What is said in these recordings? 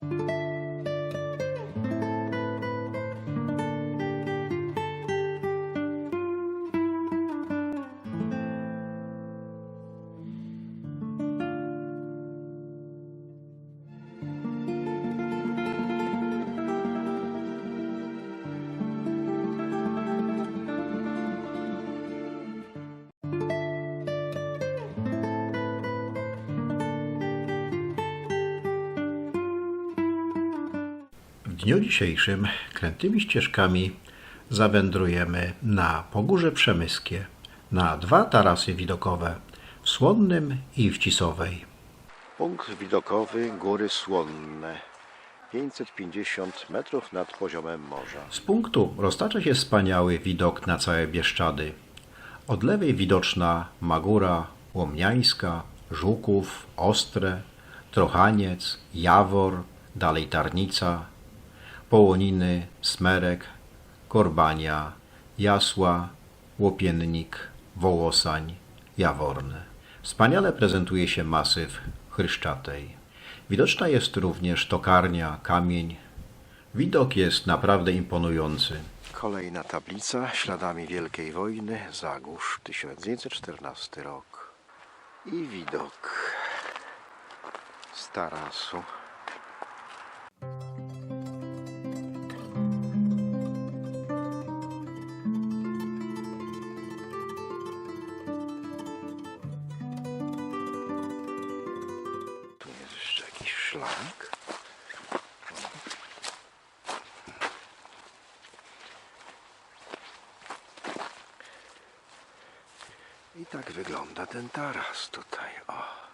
W dniu dzisiejszym krętymi ścieżkami zawędrujemy na Pogórze Przemyskie, na dwa tarasy widokowe w Słonnym i w Cisowej. Punkt widokowy Góry Słonne. 550 metrów nad poziomem morza. Z punktu roztacza się wspaniały widok na całe Bieszczady. Od lewej widoczna Magura, Łomniańska, Żuków, Ostre, Trochaniec, Jawor, dalej Tarnica, Połoniny, Smerek, Korbania, Jasła, Łopiennik, Wołosań, Jaworne. Wspaniale prezentuje się masyw Chryszczatej. Widoczna jest również tokarnia, kamień. Widok jest naprawdę imponujący. Kolejna tablica śladami Wielkiej Wojny. Zagórz 1914 rok. I widok z tarasu. Szlak. I tak wygląda ten taras tutaj. O.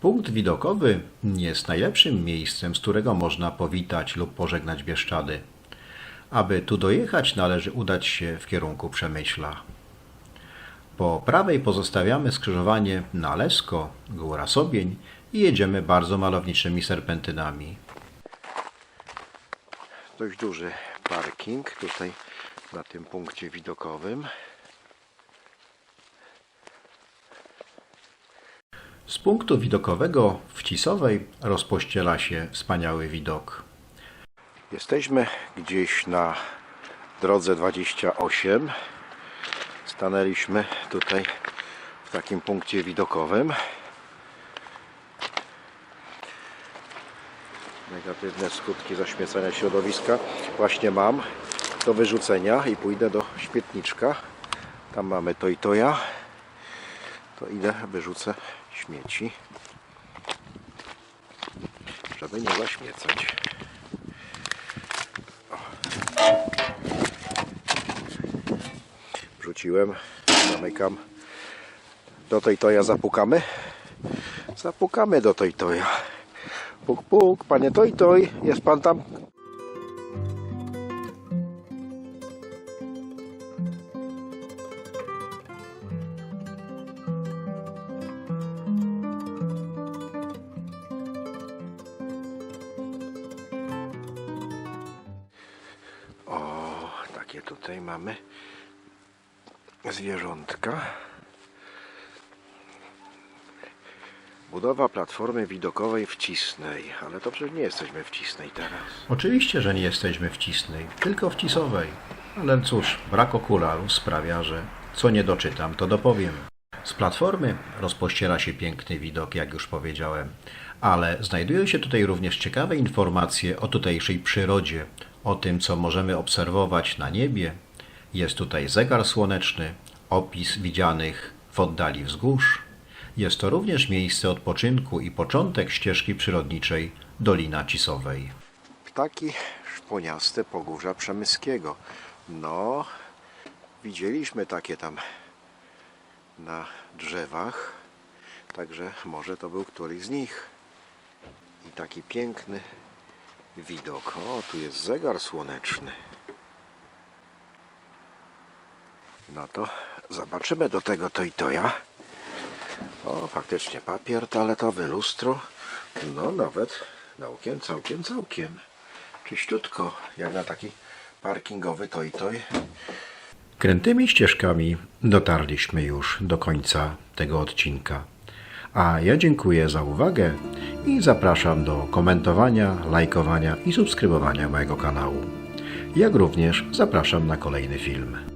Punkt widokowy jest najlepszym miejscem, z którego można powitać lub pożegnać Bieszczady. Aby tu dojechać, należy udać się w kierunku Przemyśla. Po prawej pozostawiamy skrzyżowanie na Lesko, Góra Sobień i jedziemy bardzo malowniczymi serpentynami. Dość duży parking tutaj na tym punkcie widokowym. Punktu widokowego w Cisowej rozpościela się wspaniały widok. Jesteśmy gdzieś na drodze 28. Stanęliśmy tutaj w takim punkcie widokowym. Negatywne skutki zaśmiecania środowiska właśnie mam do wyrzucenia i pójdę do śmietniczka. Tam mamy to i toja. To idę, wyrzucę śmieci, żeby nie zaśmiecać. Wrzuciłem, zamykam. Do tej toja zapukamy. Zapukamy do tej toja. Puk, puk, panie toj toj, jest pan tam? Tutaj mamy zwierzątka. Budowa platformy widokowej w Cisnej, ale to przecież nie jesteśmy w Cisnej teraz. Oczywiście, że nie jesteśmy w Cisnej, tylko w Cisowej. Ale cóż, brak okularów sprawia, że co nie doczytam, to dopowiem. Z platformy rozpościera się piękny widok, jak już powiedziałem, ale znajdują się tutaj również ciekawe informacje o tutejszej przyrodzie, o tym, co możemy obserwować na niebie. Jest tutaj zegar słoneczny, opis widzianych w oddali wzgórz. Jest to również miejsce odpoczynku i początek ścieżki przyrodniczej Dolina Cisowej. Ptaki szponiaste Pogórza Przemyskiego. No, widzieliśmy takie tam na drzewach, także może to był któryś z nich. I taki piękny widok. O, tu jest zegar słoneczny. No to zobaczymy do tego to i to ja. O, faktycznie papier toaletowy, lustro. No nawet całkiem, całkiem, całkiem. Czyściutko, jak na taki parkingowy to i toj. Krętymi ścieżkami dotarliśmy już do końca tego odcinka. A ja dziękuję za uwagę i zapraszam do komentowania, lajkowania i subskrybowania mojego kanału. Jak również zapraszam na kolejny film.